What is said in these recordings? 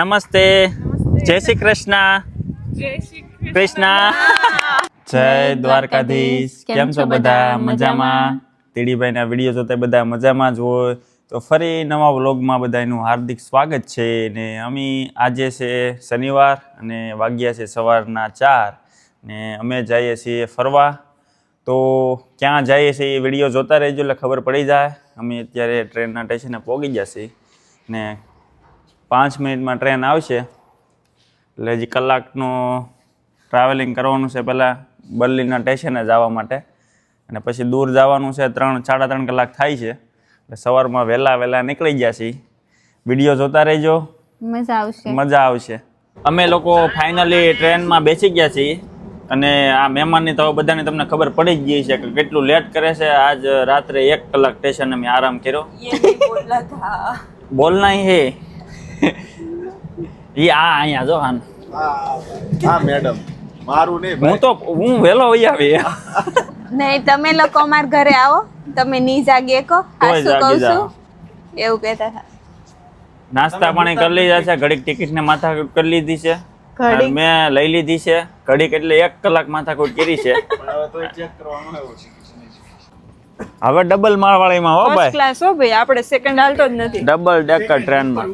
નમસ્તે. જય શ્રી કૃષ્ણ. કૃષ્ણ. જય દ્વારકાધીશ. કેમ છો બધા? મજામાં? તીડીભાઈના વીડિયો જોતા બધા મજામાં જ હોય તો ફરી નવા વ્લોગમાં બધાનું હાર્દિક સ્વાગત છે ને અમે આજે છે શનિવાર અને વાગ્યા છે સવારના ચાર ને અમે જઈએ છીએ ફરવા. તો ક્યાં જઈએ છીએ એ વીડિયો જોતા રહેજો એટલે ખબર પડી જાય. અમે અત્યારે ટ્રેનના સ્ટેશને પહોંચી જશે ને પાંચ મિનિટમાં ટ્રેન આવશે. એટલે હજી કલાકનું ટ્રાવેલિંગ કરવાનું છે પહેલાં બર્લિનના સ્ટેશને જવા માટે. અને પછી દૂર જવાનું છે ત્રણ સાડા ત્રણ કલાક થાય છે. એટલે સવારમાં વહેલા વહેલા નીકળી ગયા છીએ. વીડિયો જોતા રહેજો. મજા આવશે. મજા આવશે. અમે લોકો ફાઇનલી ટ્રેનમાં બેસી ગયા છીએ. અને આ મહેમાનની તો બધાની તમને ખબર પડી જ ગઈ છે કે કેટલું લેટ કરે છે. આજ રાત્રે એક કલાક સ્ટેશન અમે આરામ કર્યો. બોલના હી. ઈ આ અહીંયા જો આન હા મેડમ. મારું નહીં હું તો હું વેલો વહી આવી. નહીં તમે લોકો અમાર ઘરે આવો. તમે ની જાગી કો તોય શું કહું છું. એવું કહેતા હતા. નાસ્તા પાણી કરી લીધા છે ઘડીક ટિકિટ ને માથાકૂટ કરી લીધી છે. મેં લઈ લીધી છે. ઘડીક એટલે એક કલાક માથાકૂટ કરી છે. હવે તો ચેક કરવાનું આવ્યો છે હવે ડબલ માળવાળીમાં હો ભાઈ. ક્લાસ હો ભાઈ આપણે સેકન્ડ હાલતો જ નથી. ડબલ ડેકર ટ્રેનમાં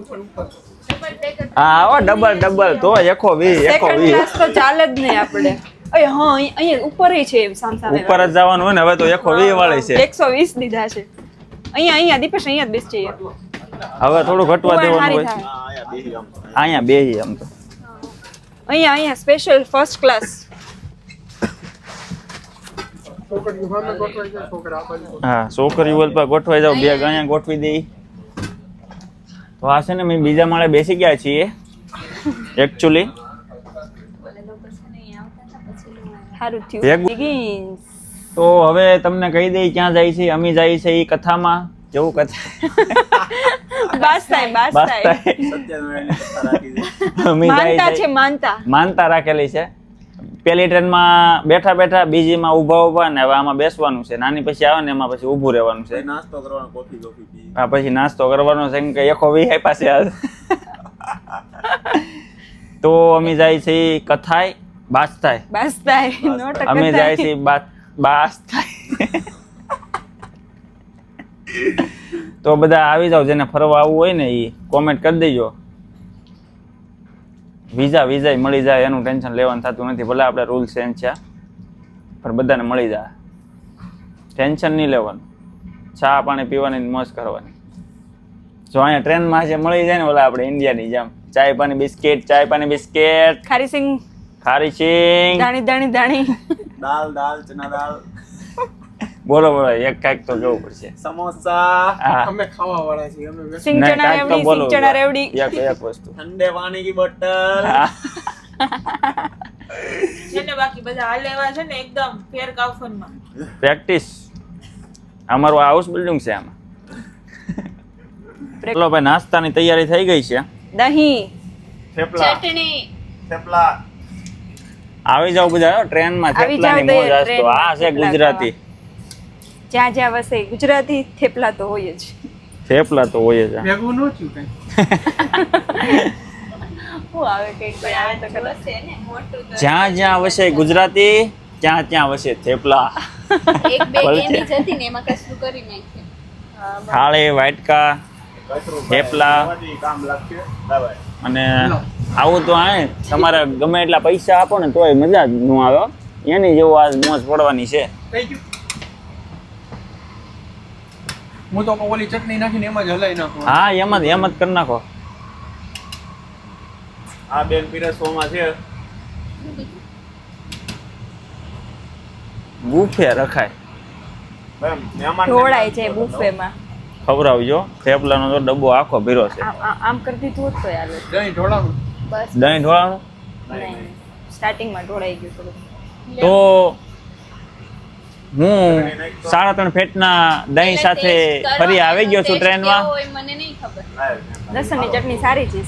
હા હો ડબલ ડબલ તો એકો વી એકો વી. ક્લાસ તો ચાલે જ નહીં આપણે. અય હા અહીંયા ઉપર છે સામસામે ઉપર જ જવાનું હોય ને હવે તો એકો વી વાળી છે. એકસો વીસ દીધા છે. અહીંયા અહીંયા દીપેશ અહીંયા જ બેસ છે હવે થોડું ઘટવા દેવાનું હોય. અહીંયા બેહી આમ અહીંયા બે આમ તો. અહીંયા અહીંયા સ્પેશિયલ ફર્સ્ટ ક્લાસ હા છોકરીઓ પર ગોઠવાઈ જાવ બે અહીંયા ગોઠવી દઈ. તો આ છે ને મેં બીજા માળે બેસી ગયા છીએ એકચ્યુઅલી. તો હવે તમને કહી દઈ ક્યાં જાય છે અમે જાય છે એ કથામાં જેવું કથા. બાસ થાય બસ છે. માનતા રાખેલી છે. પેલી ટ્રેનમાં બેઠા બેઠા બીજીમાં ઊભા ઊભા ને હવે આમાં બેસવાનું છે. નાની પછી આવે ને એમાં પછી ઊભું રહેવાનું છે. પછી નાસ્તો કરવાનો કોફી કોફી પી. હા પછી નાસ્તો કરવાનો છે કે એકો વી પાસે આજ તો અમે જાય છે કથાય બાસ થાય બાસ થાય નો ટક્કર અમે જાય છે બાસ થાય તો બધા આવી જાવ જેને ફરવા આવવું હોય ને એ કોમેન્ટ કરી દેજો. વિઝા વિઝા મળી જાય એનું ટેન્શન લેવાનું થતું નથી. ભલે આપણે રૂલ ચેન્જ છે પણ બધાને મળી જાય. ટેન્શન નહીં લેવાનું. ચા પાણી પીવાની ને મોજ કરવાની. જો અહીંયા ટ્રેનમાં છે મળી જાય ને ઓલા આપણે ઇન્ડિયાની જેમ ચાય પાણી બિસ્કિટ ચાય પાણી બિસ્કિટ. ખારી સિંગ. ખારી સિંગ. દાણી દાણી દાણી. દાલ દાલ ચના દાલ બોલો બોલો એક કાંઈક તો કેવું પડશે. સમોસા અમે ખાવા વાળા છીએ અમે સિંગ નહીં, ચણા કાંઈક તો રેવડી બોલો. રેવડી. એક એક વસ્તુ. ઠંડે પાણી કી બોટલ હા. બાકી બધા હાલ એવા છે ને એકદમ ફેર કાઉફનમાં. પ્રેક્ટિસ અમારું હાઉસ બિલ્ડિંગ છે આમાં. ચલો ભાઈ નાસ્તાની તૈયારી થઈ ગઈ છે. દહીં. થેપલા. થેપલા. આવી જાવ બધા ટ્રેનમાં થેપલાની મોજ આજ તો આ છે ગુજરાતી. જ્યાં જ્યાં વસે ગુજરાતી થેપલા તો હોય જ. થેપલા તો હોય જ ભેગું ન થયું કઈ? હું આવે કંઈક કોઈ આવે તો કદાચ જ્યાં જ્યાં વસે ગુજરાતી ત્યાં ત્યાં વસે થેપલા. એક બે. એની જતી ને એમાં કશું કરી નાખ્યું. થાળી વાટકા થેપલા. કામ લાગશે દવાઈ અને આવું તો આ તમારે ગમે એટલા પૈસા આપો ને તોય મજા જ ન આવે એની જેવું આ મોજ પડવાની છે થઈ ગયું હું તો ઓલી ચટણી નાખીને એમ જ હલાઈ નાખું. હા એમ જ એમ જ કરી નાખો. આ બેન પીરસવામાં છે. બુફે રખાય. ઢોળાય છે. બુફેમાં. ખવડાવજો. થેપલાનો તો ડબ્બો આખો ભીરો છે. આમ આમ- આમ કરી દીધું હોત તો યાર. દહીં ઢોળાનું બસ. દહીં ઢોળાનું સ્ટાર્ટિંગમાં ઢોળાઈ ગયું થોડું તો હું સાડા ત્રણ ફેટના દહીં સાથે ફરી આવી ગયો છું ટ્રેનમાં મને નહીં ખબર. લસણની ચટણી સારી છે.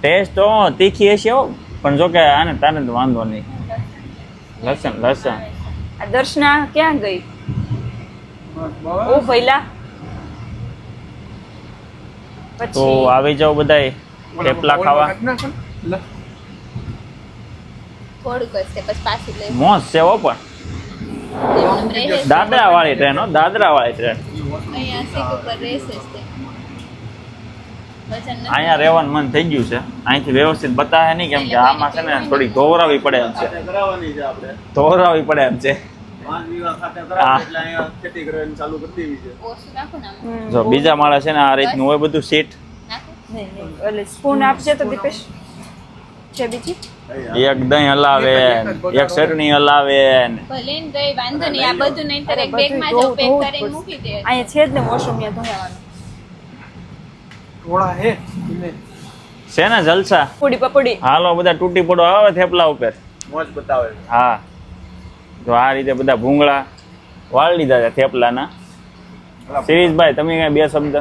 ટેસ્ટ તો તીખી હશે હો પણ જો કે આને તાને તો વાંધો નહીં. લસણ લસણ. આ દર્શના ક્યાં ગઈ? ઓ ભૈલા. તો આવી જાવ બધાય થેપલા ખાવા. થોડુંક છે પછી પાછું લઈ છે હો પણ. દાદરા વાળી ટ્રેન હો દાદરા વાળી ટ્રેન અહીંયા રહેવાનું મન થઈ ગયું છે. અહીંથી વ્યવસ્થિત બતાવે નહીં કેમ કે આમાં છે ને થોડી ધોવરાવી પડે એમ છે. ધોવરાવી પડે એમ છે. જો બીજા માળા છે ને આ રીતનું હોય બધું સીટ. સ્પૂન આપજે તો દીપેશ છે બીજી? એક દહીં હલાવે એક ચટણી હલાવે ભલે ને તોય વાંધો નહીં આ બધું નહીં અરે એક બેગમાં જો પેક કરીને મૂકી દે. અહીંયા છે જ ને વોશરૂમ ત્યાં ધોયાવાનું ટોળા હે છે ને જલસા? પૂડી પપડી. હાલો બધા તૂટી પડો આવે થેપલા ઉપર. મોજ બતાવે. હા. જો આ રીતે બધા ભૂંગળા વાળી લીધા છે થેપલાના. શિરીષભાઈ તમે કઈ બે શબ્દ?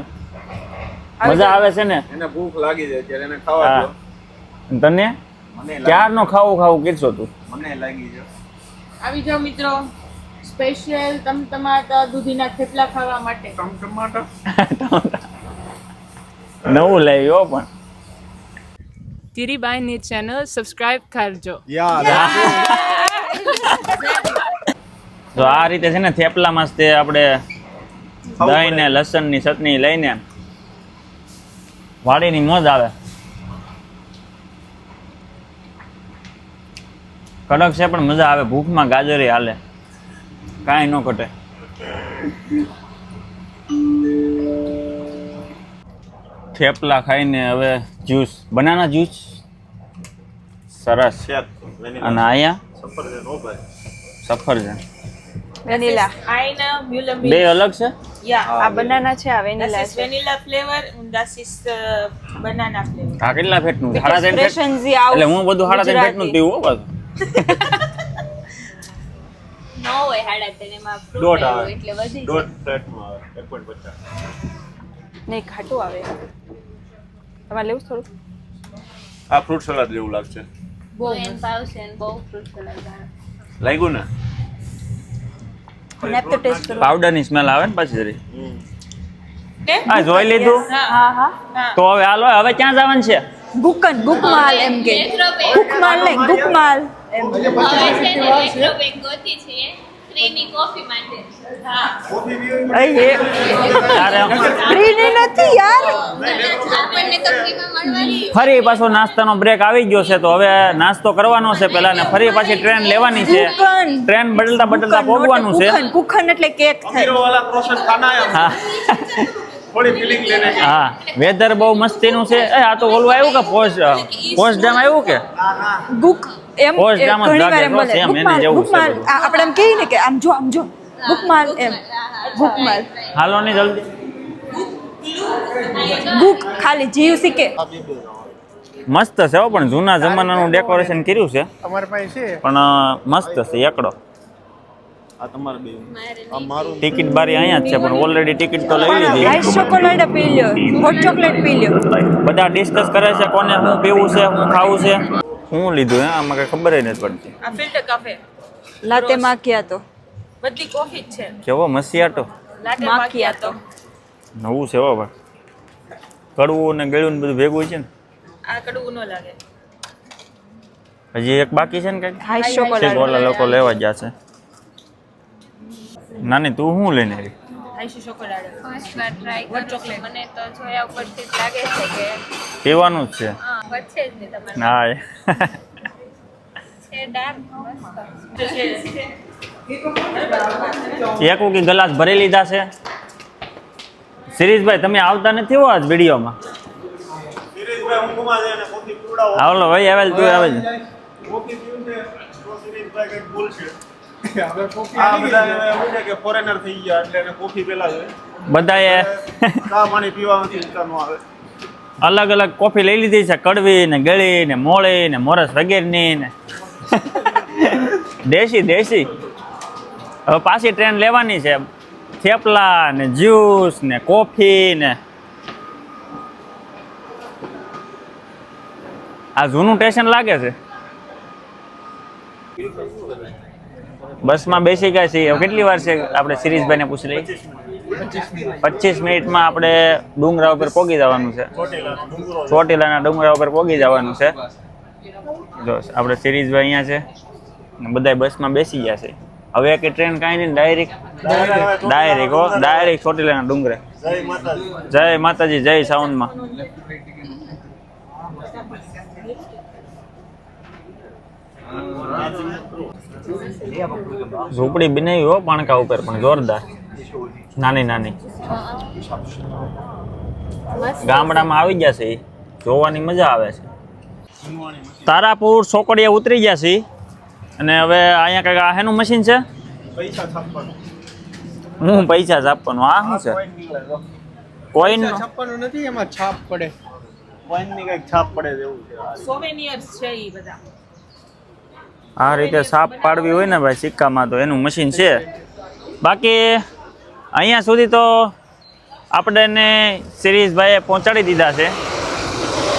મજા આવે છે ને? એને ભૂખ લાગી જાય ત્યારે એને ખાવા હા. દો. તને? ક્યારનો ખાવું ખાવું કીધો તું? મને લાગી જો આવી જાઓ મિત્રો. સ્પેશિયલ તમ તમારા દૂધીના થેપલા ખાવા માટે. તમ ટમાટર નવું લાવ્યો પણ. પણ ધીરીબાઈની ચેનલ સબસ્ક્રાઇબ કરજો. જો આ રીતે છે ને થેપલામાં તે આપણે દહીં ને લસણની ચટણી લઈને વાડીની મોજ આવે. કડક છે પણ મજા આવે. ભૂખમાં ગાજરે હાલે. કાંઈ ન ઘટે. થેપલા ખાઈને હવે જ્યુસ. બનાના જ્યુસ સરસ. છે અને અહીંયા? સફરજન. હો ભાઈ સફરજન વેનીલા આઈના મ્યુલમ બે અલગ છે? યા આ બનાના છે આ વેનીલા છે. Vanilla flavour and banana flavour. આ કેટલા ફેટનું? નું સાડા ત્રણ ફેટ? એટલે હું બધું સાડા ત્રણ ફેટનું પીવું હો પાછું. ન હોય હાડા આવે. એટલે વધી દોઢ પ્લેટમાં આવે એક પોઈન્ટ પચાસ. નહીં ખાટું આવે. તમારે લેવું થોડું આ ફ્રૂટ સલાડ જેવું લાગશે. જાય બહુ એમ ભાવશે ને બહુ લાગ્યું ને? નેપ તો ટેસ્ટ કરો. પાવડરની સ્મેલ આવે ને પાછી જરી? જોઈ લીધું? હા હા. તો હવે હાલો હવે ક્યાં જવાનું છે? ગુકન ગુકમાલ એમ કે. ગુકમાલ નહીં ગુકમાલ. ફરી પાછો નાસ્તાનો બ્રેક આવી ગયો છે તો હવે નાસ્તો કરવાનો છે પેલા ને ફરી પાછી ટ્રેન લેવાની છે. ટ્રેન બદલતા બદલતા પહોંચવાનું છે. કુખન એટલે કેક હે હા. થોડી ફીલિંગ લેને હા. વેધર બહુ મસ્તીનું છે. એ આ તો ઓલું આવ્યું કે પોસ્ટ પોસ્ટ ડેમ આવ્યું કે? ગુક એમ ઘણી વાર એમ બધું. આ આપણે એમ કહીએ ને કે આમ જો આમ જો ગુકમાલ એમ ગુકમાલ હાલો ને જલ્દી. ગુક ખાલી જીવ શીખે મસ્ત છે હો પણ જૂના જમાનાનું ડેકોરેશન કર્યું છે. અમારી પાસે છે. પણ મસ્ત છે એકડો. આ તમારે બે. આ મારું ટિકિટ બારી અહીંયા જ છે પણ ઓલરેડી ટિકિટ તો લઈ લીધી. આઈસ ચોકોલેટ પી લ્યો હોટ ચોકલેટ પી લ્યો. બધા ડિસ્કસ કરે છે કોને શું પીવું છે શું ખાવું છે. શું લીધું હે આમાં કઈ ખબર નથી પડતી. આ ફિલ્ટર કાફે. લાતે માકિયાતો બધી કોફી જ છે. કેવો મસિયાટો લાતે માકિયાતો નવું છે હો ભાઈ કડવું ને ગળ્યું ને બધું ભેગું છે ને? આ કડવું ન લાગે. હજી એક બાકી છે ને કંઈક? હાઈ ચોકોલેટ. ઓલા લોકો લેવા ગયા છે. નાની તું શું લઈને આવી? આઈસી ચોકોલેટ. ફર્સ્ટ વાર ટ્રાય કરો મને તો જોયા ઉપરથી જ લાગે છે કે પીવાનું જ છે. હા વધશે જ નહીં તમારે. હા. છે ડાર્ક એક ઉકી ગ્લાસ ભરી લીધા છે. શિરીષભાઈ તમે આવતા નથી હો આજ વિડીયોમાં? આવલો ભાઈ આવેલ તું આવેલ. અલગ અલગ કોફી લઈ લીધી છે કડવી ને ગળી ને મોળી ને મોરસ વગેરેની ને. દેશી દેશી. હવે પાછી ટ્રેન લેવાની છે. થેપલા ને જ્યુસ ને કોફી ને. આ જૂનું સ્ટેશન લાગે છે. બસમાં બેસી ગયા છીએ. કેટલી વાર છે આપણે સિરીઝભાઈને પૂછી લઈએ? પચીસ મિનિટમાં આપણે ડુંગરા ઉપર પોગી જવાનું છે. ચોટીલાના ડુંગરા ઉપર પોગી જવાનું છે. જો, આપણે સિરીઝભાઈ અહીંયા છે. બધા બસમાં બેસી ગયા છે. હવે કે ટ્રેન કાંઈ નહીં ડાયરેક્ટ ડાયરેક્ટ હો ડાયરેક્ટ ચોટીલાના ડુંગરે. જય માતાજી, જય સાઉન્ડમાં. ઝૂંપડી બનાવી હો પાણકા ઉપર પણ જોરદાર. નાની નાની. ગામડામાં આવી ગયા છે. જોવાની મજા આવે છે. તારાપુર સોકડીયા ઉતરી ગયા છે. અને હવે અહીંયા કંઈક આ હેનું મશીન છે? હું પૈસા જ આપવાનું આ શું છે? કોઈન છાપવાનું નથી એમાં છાપ પડે. કોઈનની કંઈક છાપ પડે એવું છે સોવેનિયર્સ છે એ બધા. આ રીતે સાપ પાડવી હોય ને ભાઈ સિક્કામાં તો એનું મશીન છે. બાકી અહીંયા સુધી તો આપણને સિરીઝભાઈએ પહોંચાડી દીધા છે.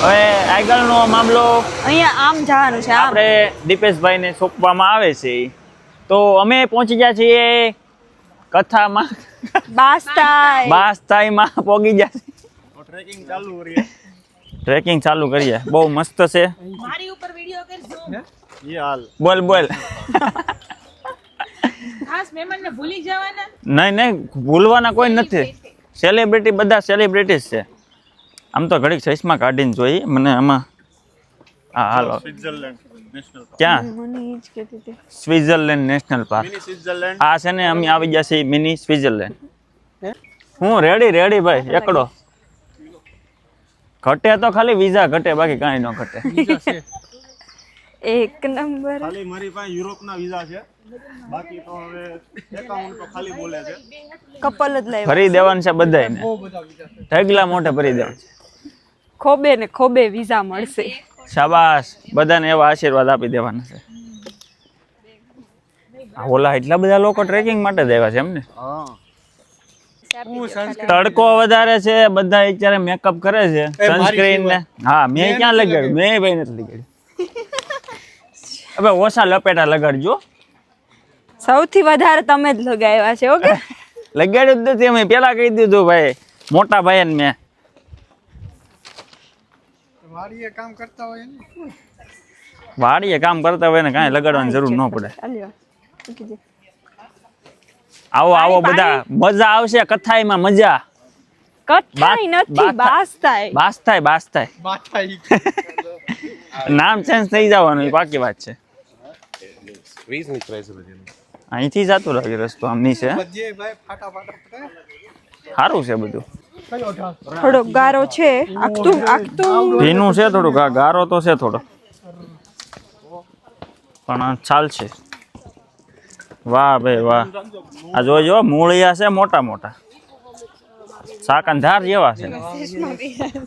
હવે આગળનો મામલો અહીંયા આમ જવાનું છે આપણે દીપેશભાઈને સોંપવામાં આવે છે. તો અમે પહોંચી ગયા છીએ કથામાં. બાસ્તાઈ. બાસ્તાઈમાં પોગી ગયા છે ટ્રેકિંગ ચાલુ કરીએ. ટ્રેકિંગ ચાલુ કરીએ. બહુ મસ્ત છે. મારી ઉપર વિડિયો કરજો. બોલ બોલ. ખાસ મહેમાનને ભૂલી જવાના? નહીં નહીં ભૂલવાના કોઈ નથી. સેલિબ્રિટી બધા સેલિબ્રિટીઝ છે. આમ તો ઘડીક ચશ્મા કાઢીને જોઈ મને આમાં હા હાલો. સ્વિટ્ઝરલેન્ડ નેશનલ પાર્ક ક્યાં. સ્વિટ્ઝરલેન્ડ નેશનલ પાર્ક આ છે ને અમે આવી ગયા છીએ મિની સ્વિટ્ઝરલેન્ડ હું? રેડી રેડી ભાઈ એકડો. ઘટે તો ખાલી વિઝા ઘટે બાકી કાંઈ ન ઘટે. એક નંબર. ખાલી મારી પાસે યુરોપના વિઝા છે. બાકી તો હવે એકાઉન્ટ તો ખાલી બોલે છે. કપલ જ લાવ્યા. ફરી દેવાનું છે બધાને બહુ બધા વિચાર છે. ઢગલા મોઢે ફરી દેવાનું છે. ખોબે ને ખોબે વિઝા મળશે. શાબાશ. બધાને એવા આશીર્વાદ આપી દેવાના છે. આ ઓલા એટલા બધા લોકો ટ્રેકિંગ માટે જ આવ્યા છે એમને? હા. તડકો વધારે છે બધા અત્યારે મેકઅપ કરે છે. સનસ્ક્રીન ને. હા મેં મેં ક્યાં લગાડ્યું. મેં ભાઈ નથી લગાડ્યું. હવે ઓછા લપેટા લગાડજો. સૌથી વધારે તમે જ લગાવ્યા છે ઓકે? લગાડ્યું જ નથી અમે પેલા કહી દીધું ભાઈ મોટા ભાઈ ને મેં. વાડીએ કામ કરતા હોય ને? વાડીએ કામ કરતા હોય ને કાંઈ લગાડવાની જરૂર ન પડે. આવો આવો બધા. મજા આવશે કથાઈમાં મજા. કથાઈ નથી બાસ થાય બાસ થાય બાસ થાય નામ ચેન્જ થઈ જવાનું એ પાકી વાત છે. અહીંથી જતું લાગે રસ્તો આમ નીચે સારું છે બધું. થોડો ગારો છે આખતું આખતું ભીનું છે થોડુંક આ ગારો તો છે થોડો. પણ ચાલશે વાહ ભાઈ વાહ. આ જોજો મૂળિયા છે મોટા મોટા. સાકન ધાર જેવા છે.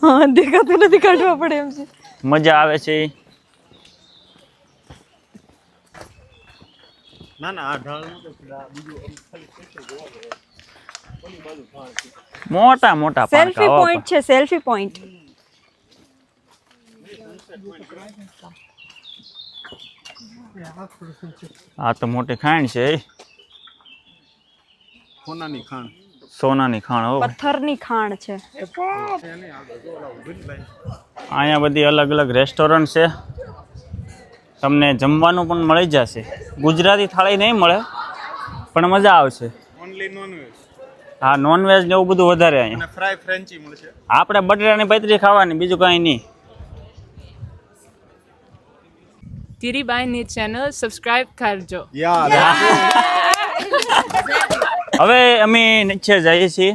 હા દેખાતું નથી કાઢવા પડે એમ છે. મજા આવે છે. ના ના આ ઢાળનું તો આ બીજું આમ ખાલી picture જોવા મળે. ઓલી બાજુ ઢાળ છે. મોટા મોટા સેલ્ફી પાણકા હો. પોઈન્ટ છે સેલ્ફી પોઈન્ટ આ તો મોટી ખાણ છે ઈ. સોનાની ખાણ સોનાની ખાણ હો પથ્થરની ખાણ છે અહીંયા બધી અલગ અલગ રેસ્ટોરન્ટ છે તમને જમવાનું પણ મળી જશે. ગુજરાતી થાળી નહીં મળે પણ મજા આવશે. ઓનલી નોનવેજ હા નોનવેજ ને એવું બધું વધારે અહીંયા. ફ્રાય ફ્રેન્ચી મળશે. આપણે બટેટાની પૈતરી ખાવાની બીજું કાંઈ નહીં. ધીરીબાઈની ચેનલ સબસ્ક્રાઇબ કરજો. યાર. હવે અમે નીચે જઈએ છીએ.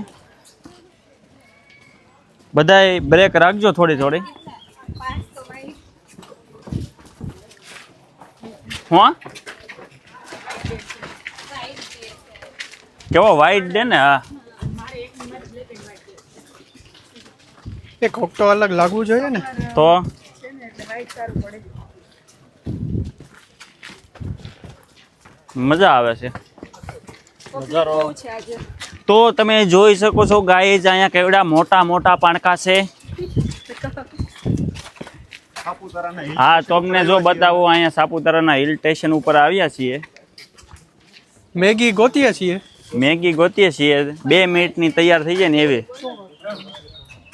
બધાય બ્રેક રાખજો થોડી થોડી. હું? કેવો વાઈટ દે ને? હા. એ ખોખતો અલગ લાગવું જોઈએ ને? તો? મજા આવે છે. તો તમે જોઈ શકો છો ગાઈઝ અહીંયા કેવડા મોટા મોટા પાણકા છે. હા તમને જો બતાવો અહીંયા સાપુતારાના હિલ સ્ટેશન ઉપર આવ્યા છીએ. મેગી ગોતીએ છીએ. મેગી ગોતીએ છીએ. બે મિનિટની તૈયાર થઈ જાય ને એવી.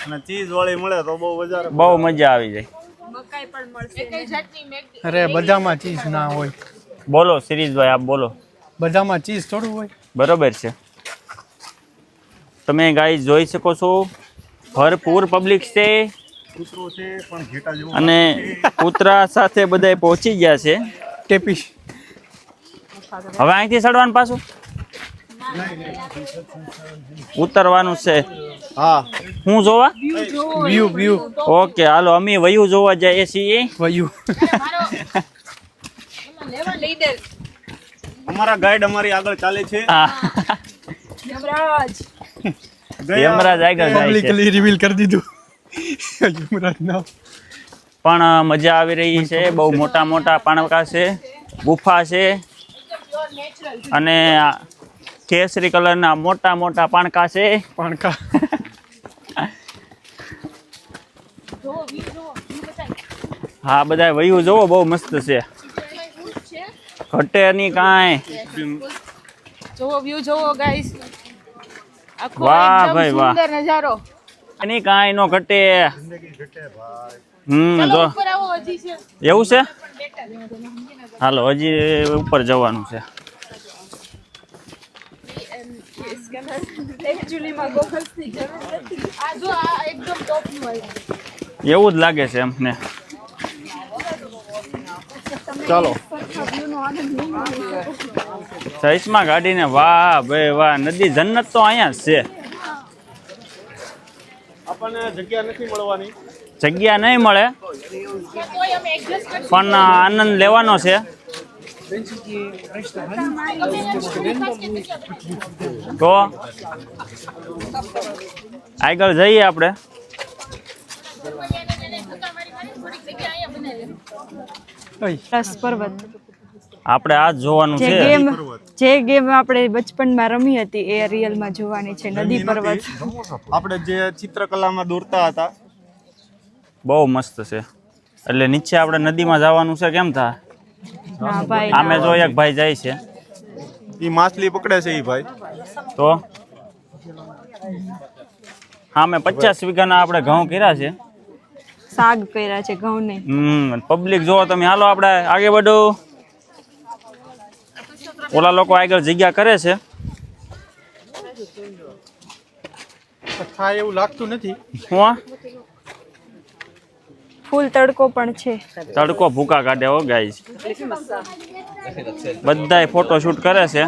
અને ચીઝ વાળી મળે તો બહુ મજા આવી. જાય. અરે બધામાં ચીઝ ના હોય. બોલો સિરીજભાઈ આપ બોલો. બધામાં ચીઝ થોડું હોય. બરોબર છે. તમે ગાઈઝ જોઈ શકો છો ભરપૂર પબ્લિક છે. કૂતરો છે પણ ઘેટા જેવો અને કૂતરા સાથે બધા પહોંચી ગયા છે. ટેપીશ હવે અહીંથી ચડવાનું પાછું? ઉતરવાનું છે. હા. હું જોવા? વ્યૂ વ્યૂ ઓકે હાલો અમે વયું જોવા જઈએ છીએ. વયુ. અમારા ગાઈડ અમારી આગળ ચાલે છે. હા. ગયા યમરાજ આગળ જાય છે. રિવીલ કરી દીધું. પણ મજા આવી રહી છે. બહુ મોટા મોટા પાણકા છે ગુફા છે અને કેસરી કલરના મોટા મોટા પાણકા છે. પાણકા. હા બધા વયું જોવો બહુ મસ્ત છે. ઘટે નહીં કાંઈ. જોવો વ્યૂ જોવો ગાઈસ વાહ ભાઈ વાહ. સુંદર નજારો. એની કાંઈ નો ઘટે. હમ જો. એવું છે? હાલો હજી ઉપર જવાનું છે. એવું જ લાગે છે અમને ચાલો. ચશ્મા કાઢીને વાહ ભાઈ વાહ. નદી જન્નત તો અહીંયા જ છે. આપણને જગ્યા નથી મળવાની. જગ્યા નહીં મળે. તોય અમે એડજસ્ટ કરી પણ આનંદ લેવાનો છે. તો આગળ જઈએ આપણે. પર્વત. આપણે આ જ જોવાનું છે. ગેમ જે ગેમ આપણે બચપનમાં રમી હતી એ રિયલમાં જોવાની છે નદી પર્વત. આપણે જે ચિત્રકલામાં દોરતા હતા. બહુ મસ્ત છે. એટલે નીચે આપણે નદીમાં જવાનું છે કેમ થાય અમે આમે જો એક ભાઈ જાય છે. એ માછલી પકડે છે એ ભાઈ. તો? હા મેં પચાસ વીઘાના આપણે ઘઉં કર્યા છે. શાક કર્યા છે ઘઉં નહીં હમ પબ્લિક જોવો તમે. હાલો આપણે આગે વધો. ઓલા લોકો આગળ જગ્યા કરે છે. થાય એવું લાગતું નથી. હું. ફૂલ તડકો પણ છે. તડકો ભૂકા કાઢે હો ગાઈસ બધાય ફોટો શૂટ કરે છે.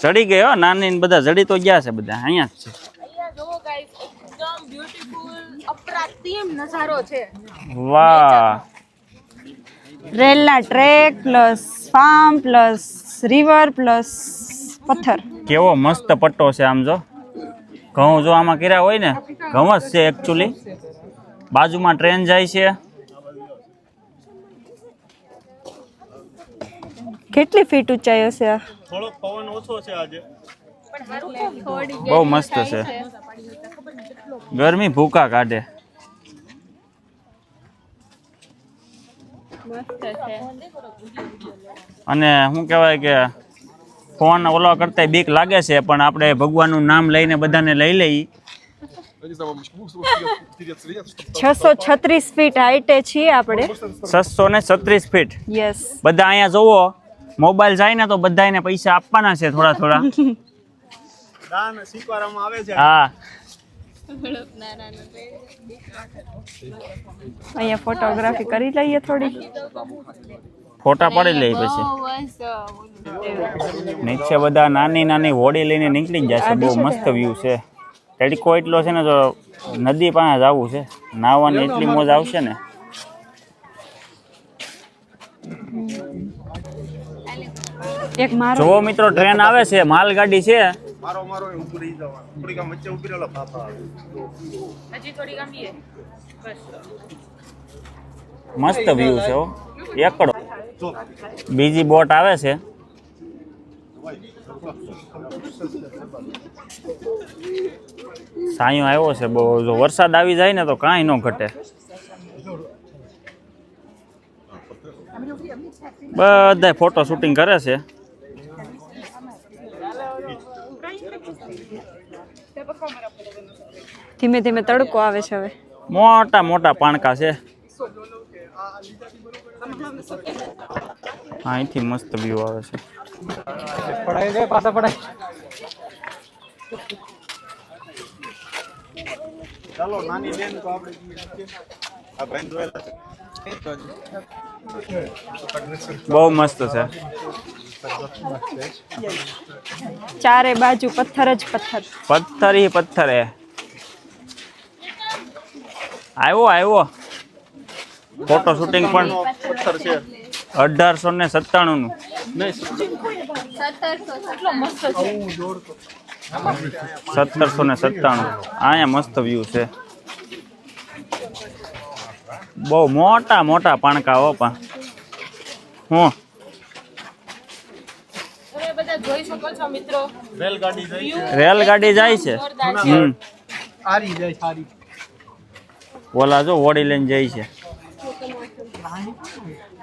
ચડી ગયો નાની ને બધા જડી તો ગયા છે બધા અહીંયા જ છે. અહીંયા જોવો ગાઈસ એકદમ બ્યુટીફુલ અપ્રાતિમ નજારો છે વાહ રેલના track plus farm plus river plus પથ્થર. કેવો મસ્ત પટ્ટો છે આમ જો. ઘઉં જો આમાં કર્યા હોય ને ઘઉં જ છે એકચ્યુઅલી બાજુમાં ટ્રેન જાય છે. કેટલી ફીટ ઊંચાઈ હશે આ? થોડોક પવન ઓછો છે આજે. બહુ મસ્ત છે. ગરમી ભૂકા કાઢે. અને શું કહેવાય કે ફોન ઓલો કરતા બીક લાગે છે પણ આપણે ભગવાનનું નામ લઈને બધાને લઈ લઈ. છસો છત્રીસ ફીટ હાઈટે છીએ આપણે. છસો ને છત્રીસ ફીટ. યસ બધા અહીંયા જોવો મોબાઈલ જાય ને તો બધાને પૈસા આપવાના છે થોડા થોડા. દાન સ્વીકારવામાં આવે છે. હા. અહીંયા ફોટોગ્રાફી કરી લઈએ થોડી ફોટા પડી લઈ પછી. નીચે બધા નાની નાની હોડી લઈને નીકળી જાય છે બહુ મસ્ત વ્યૂ છે. તડકો એટલો છે ને તો નદી પાસે જવું છે. નાહવાની એટલી મોજ આવશે ને. જો મિત્રો ટ્રેન આવે છે માલગાડી છે. મારો મારો એ ઊભું રહી જવાનું. થોડીક આમ વચ્ચે ઊભી રહેલો પાપા આવે. હજી થોડી બસ. મસ્ત વ્યૂ છે હો. એકડો બીજી બોટ આવે છે. સાયો આવ્યો છે બહુ. જો વરસાદ આવી જાય ને તો કાંઈ ન ઘટે. બધા ફોટો શૂટિંગ કરે છે. ધીમે ધીમે તડકો આવે છે હવે. મોટા મોટા પાણકા છે. અહીંથી મસ્ત વ્યૂ આવે છે. પડાય છે પાછા પડાય ચાલો નાની બેન તો આપણે આ બેન જોયેલા છે. બહુ મસ્ત છે. ચારે બાજુ પથ્થર જ પથ્થર. પથ્થર ही પથ્થર હે. આવ્યો આવ્યો ફોટો શૂટિંગ પણ પથ્થર છે અઢારસો ને સત્તાણું નું સત્તરસો ને સત્તાણું. અહીંયા મસ્ત વ્યૂ છે. બહુ મોટા મોટા પાણકા હો પણ હું તમે બધા જોઈ શકો છો મિત્રો. રેલગાડી જઈ છે. રેલગાડી જાય છે. હમ. જાય સારી. ઓલા જો ઓડી લઈને જાય છે.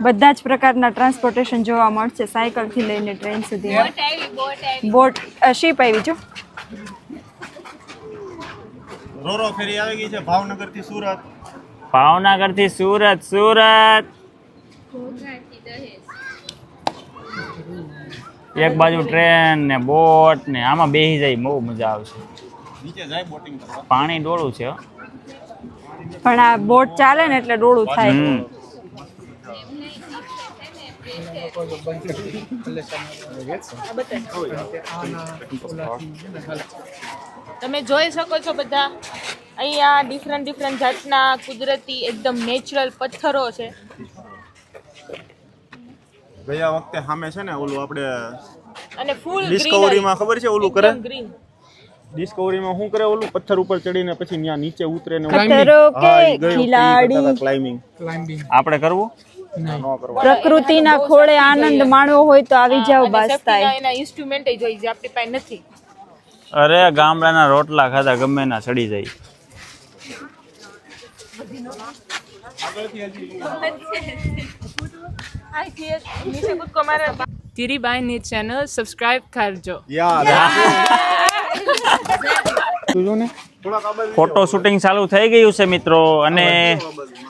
બધા જ પ્રકારના ટ્રાન્સપોર્ટેશન જોવા મળશે સાયકલથી લઈને ટ્રેન સુધી. બોટ આવી આવી. બોટ શીપ આવી જો. રોરો ફેરી આવી ગઈ છે ભાવનગરથી સુરત. ભાવનગરથી સુરત. સુરત એક બાજુ ટ્રેન ને બોટ ને આમાં બેસી જાય બહુ મજા આવશે નીચે જાય બોટિંગ કરવા? પાણી ડોળું છે. પણ આ બોટ ચાલે ને એટલે ડોળું થાય. તમે જોઈ શકો છો બધા અહીંયા ડિફરન્ટ ડિફરન્ટ જાતના કુદરતી એકદમ નેચરલ પથ્થરો છે. ગયા વખતે સામે છે ને ઓલું આપણે અને ફૂલ ડિસ્કવરીમાં ખબર છે ઓલું કરે? ડિસ્કવરીમાં શું કરે ઓલું? પથ્થર ઉપર ચડીને પછી ત્યાં નીચે ઉતરે ને ખિલાડી. ક્લાઇમ્બિંગ ક્લાઇમ્બિંગ આપણે કરવું? પ્રકૃતિના ખોળે આનંદ માણવો હોય તો આવી જાવ બાસ્તાય એના ઇન્સ્ટ્રુમેન્ટ જોઈ જે આપણી પાસે નથી. અરે ગામડાના રોટલા ખાધા ગમે ના ચડી જાય. નીચે કૂદકો મારે તીરીબાઈની ચેનલ સબસ્ક્રાઇબ કરજો. યા ફોટો શૂટિંગ ચાલુ થઈ ગયું છે મિત્રો અને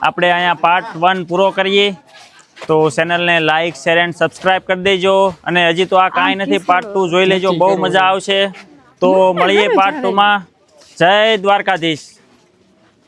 આપણે અહીંયા પાર્ટ વન પૂરો કરીએ. તો ચેનલને લાઇક શેર એન્ડ સબસ્ક્રાઇબ કરી દેજો. અને હજી તો આ કાંઈ નથી પાર્ટ ટુ જોઈ લેજો બહુ મજા આવશે. તો મળીએ પાર્ટ ટુમાં જય દ્વારકાધીશ.